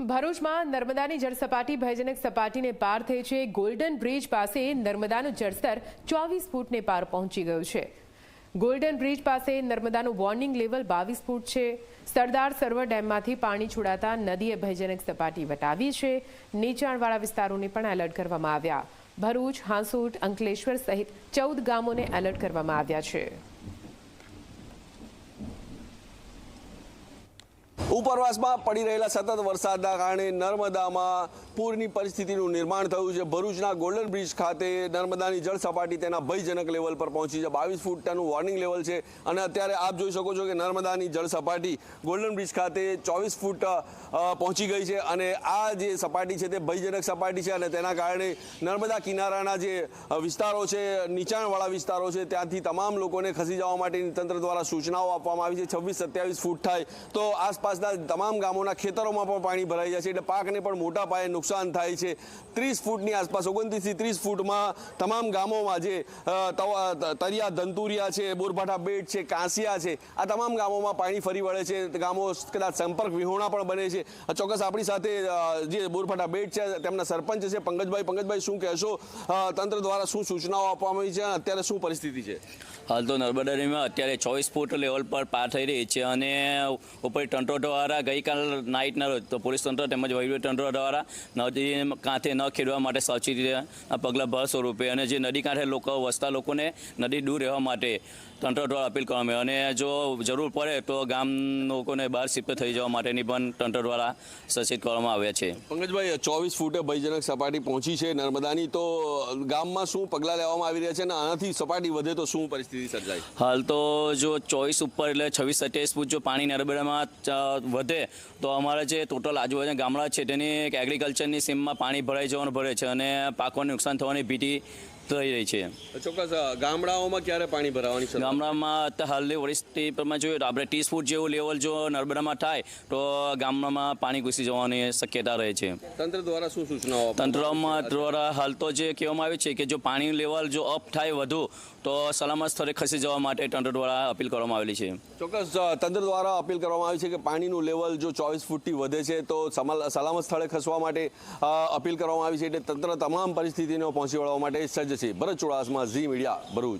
ભરૂચમાં નર્મદાની જળસપાટી ભયજનક સપાટીને પાર થઈ છે. ગોલ્ડન બ્રિજ પાસે નર્મદાનું જળસ્તર ચોવીસ ફૂટને પાર પહોંચી ગયું છે. ગોલ્ડન બ્રિજ પાસે નર્મદાનું વોર્નિંગ લેવલ બાવીસ ફૂટ છે. સરદાર સરોવર ડેમમાંથી પાણી છોડાતા નદીએ ભયજનક સપાટી વટાવી છે. નીચાણવાળા વિસ્તારોને પણ એલર્ટ કરવામાં આવ્યા. ભરૂચ, હાંસોટ, અંકલેશ્વર સહિત ચૌદ ગામોને એલર્ટ કરવામાં આવ્યા છે. ઉપરવાસમાં પડી રહેલા સતત વરસાદના કારણે નર્મદામાં પૂરની પરિસ્થિતિનું નિર્માણ થયું છે. ભરૂચના ગોલ્ડન બ્રિજ ખાતે નર્મદાની જળ સપાટી તેના ભયજનક લેવલ પર પહોંચી છે. બાવીસ ફૂટ તેનું વોર્નિંગ લેવલ છે. અને અત્યારે આપ જોઈ શકો છો કે નર્મદાની જળ સપાટી ગોલ્ડન બ્રિજ ખાતે ચોવીસ ફૂટ પહોંચી ગઈ છે. અને આ જે સપાટી છે તે ભયજનક સપાટી છે અને તેના કારણે નર્મદા કિનારાના જે વિસ્તારો છે, નીચાણવાળા વિસ્તારો છે, ત્યાંથી તમામ લોકોને ખસી જવા માટેની તંત્ર દ્વારા સૂચનાઓ આપવામાં આવી છે. છવ્વીસ સત્યાવીસ ફૂટ થાય તો આસપાસના તમામ ગામોના ખેતરોમાં પણ પાણી ભરાઈ જાય છે એટલે પાકને પણ મોટા પાયે નુકસાન થાય છે. ત્રીસ ફૂટની આસપાસ, ઓગણત્રીસથી ત્રીસ ફૂટમાં તમામ ગામોમાં જે તરિયા, ધંતુરિયા છે, બોરભાઠા બેટ છે, કાંસિયા છે, આ તમામ ગામોમાં પાણી ફરી વળે છે. ગામો કદાચ સંપર્ક વિહોણા પણ બને છે. ચોક્કસ આપણી સાથે જે બોરભાઠા બેટ છે, તેમના સરપંચ છે, પંકજભાઈ. પંકજભાઈ, શું કહેશો? તંત્ર દ્વારા શું સૂચનાઓ આપવામાં આવી છે અત્યારે શું પરિસ્થિતિ છે? હાલ તો નર્મદા ડેમમાં અત્યારે ચોવીસ ફૂટ લેવલ પર પાર થઈ રહી છે અને ઉપર તંત્ર દ્વારા ગઈકાલ નાઇટના રોજ તો પોલીસ તંત્ર તેમજ વહીવટી તંત્ર દ્વારા નદી કાંઠે ન ખેડવા માટે સાવચેતીના પગલાં ભર સ્વરૂપે અને જે નદી કાંઠે લોકો વસતા લોકોને નદી દૂર રહેવા માટે તંત્ર દ્વારા અપીલ કરવામાં આવે. અને જો જરૂર પડે તો ગામ લોકોને બહાર શિફ્ટ થઈ જવા માટેની પણ તંત્ર દ્વારા સચેત કરવામાં આવ્યા છે. પંકજભાઈ ચોવીસ ફૂટે ભયજનક સપાટી પહોંચી છે નર્મદાની. તો ગામમાં શું પગલાં લેવામાં આવી રહ્યા છે અને આનાથી સપાટી વધે તો શું પરિસ્થિતિ સર્જાય? હાલ તો જો ચોવીસ ઉપર એટલે છવ્વીસ સત્યાવીસ ફૂટ જો પાણી નર્મદામાં વધે, તો અમારા જે ટોટલ આજુબાજુના ગામડા છે તેની એક એગ્રીકલ્ચરની સીમમાં પાણી ભરાઈ જવાનું ભરે છે અને પાકોને નુકસાન થવાની ભીતિ થઈ રહી છે ચોક્કસ ગામડાઓમાં ક્યારે પાણી ભરાવાની ગામડામાં અત્યારે હાલની પરિસ્થિતિ પ્રમાણે જોઈએ તો આપણે ત્રીસ ફૂટ જેવું લેવલ જો નર્મદામાં થાય તો ગામડામાં પાણી ઘૂસી જવાની શક્યતા રહે છે. તંત્ર દ્વારા શું સૂચનાઓ તંત્રમાં દ્વારા હાલ તો જે કહેવામાં આવે છે કે જો પાણી લેવલ જો અપ થાય વધુ તો સલામત સ્થળે ખસી જવા માટે તંત્ર દ્વારા અપીલ કરવામાં આવેલી છે. ચોક્કસ તંત્ર દ્વારા અપીલ કરવામાં આવી છે કે પાણીનું લેવલ જો ચોવીસ ફૂટથી વધે છે તો સલામત સ્થળે ખસવા માટે અપીલ કરવામાં આવી છે. એટલે તંત્ર તમામ પરિસ્થિતિને પહોંચી વળવા માટે સજ્જ છે ભરત ચુડાસમા ઝી મીડિયા ભરૂચ.